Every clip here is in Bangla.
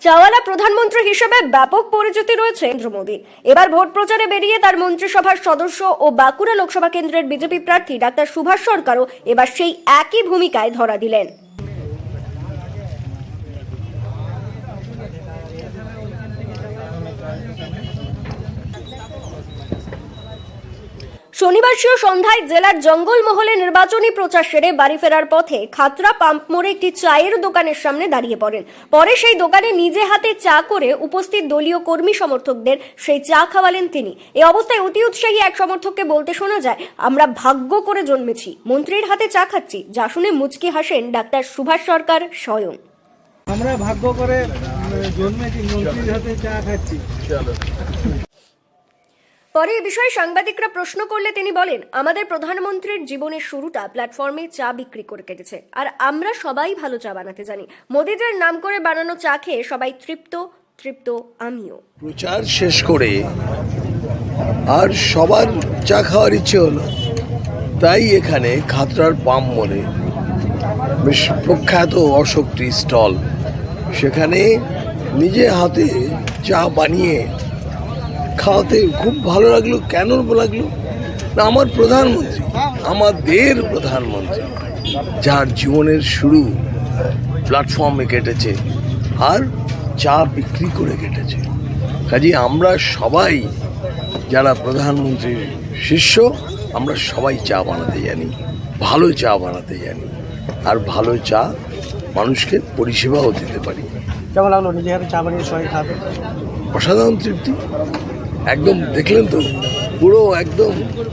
চাওয়ালা প্রধানমন্ত্রী হিসেবে ব্যাপক পরিচিতি রয়েছে নরেন্দ্র মোদী। এবার ভোট প্রচারে বেরিয়ে তার মন্ত্রিসভার সদস্য ও বাঁকুড়া লোকসভা কেন্দ্রের বিজেপি প্রার্থী ডাক্তার সুভাষ সরকারও এবার সেই একই ভূমিকায় ধরা দিলেন। শনিবার সন্ধ্যায় জেলার জঙ্গলমহলে নির্বাচনী প্রচার সেরে বাড়ি ফেরার পথে খাতরা পাম্প মোড়ে একটি চায়ের দোকানের সামনে দাঁড়িয়ে পড়েন। পরে সেই দোকানে নিজে হাতে চা করে উপস্থিত দলীয় কর্মী সমর্থকদের সেই চা খাওয়ালেন তিনি। এ অবস্থায় অতি উৎসাহী এক সমর্থককে বলতে শোনা যায়, আমরা ভাগ্য করে জন্মেছি, মন্ত্রীর হাতে চা খাচ্ছি, যা শুনে মুচকি হাসেন ডাক্তার সুভাষ সরকার স্বয়ং। আমরা ভাগ্য করে জন্মেছি, মন্ত্রীর হাতে চা খাচ্ছি। পরে এ বিষয়ে সাংবাদিকরা প্রশ্ন করলে তিনি বলেন, আমাদের প্রধানমন্ত্রীর জীবনের শুরুটা প্ল্যাটফর্মে চা বিক্রি করে কেটেছে। আর আমরা সবাই ভালো চা বানাতে জানি। মোদিজের নাম করে বানানো চা খেয়ে সবাই তৃপ্ত তৃপ্ত আমিও। প্রচার শেষ করে আর সবার চা খাওয়ার ইচ্ছে হলো। তাই এখানে খাতরার পাম মোড়ে বেশ প্রখ্যাত অশোক স্টল। সেখানে নিজে হাতে চা বানিয়ে খাওয়াতে খুব ভালো লাগল কেন লাগল? না আমার প্রধানমন্ত্রী আমাদের প্রধানমন্ত্রী যার জীবনের শুরু প্ল্যাটফর্মে কেটেছে আর চা বিক্রি করে কেটেছে। কাজে আমরা সবাই যারা প্রধানমন্ত্রীর শিষ্য আমরা সবাই চা বানাতে জানি ভালো চা বানাতে জানি আর ভালো চা মানুষকে পরিষেবাও দিতে পারি। কেমন লাগল? নিজে হাতে চা বানিয়ে সবাই খাবে। অসাধারণ তৃপ্তি। একদম দেখলেন তো? পুরো একদম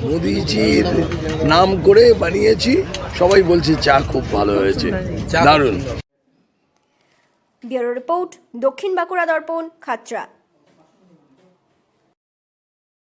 মোদিজির নাম করে বানিয়েছি। সবাই বলছে চা খুব ভালো হয়েছে। দারুণ। ব্যুরো রিপোর্ট, দক্ষিণ বাঁকুড়া দর্পণ, খাতড়া।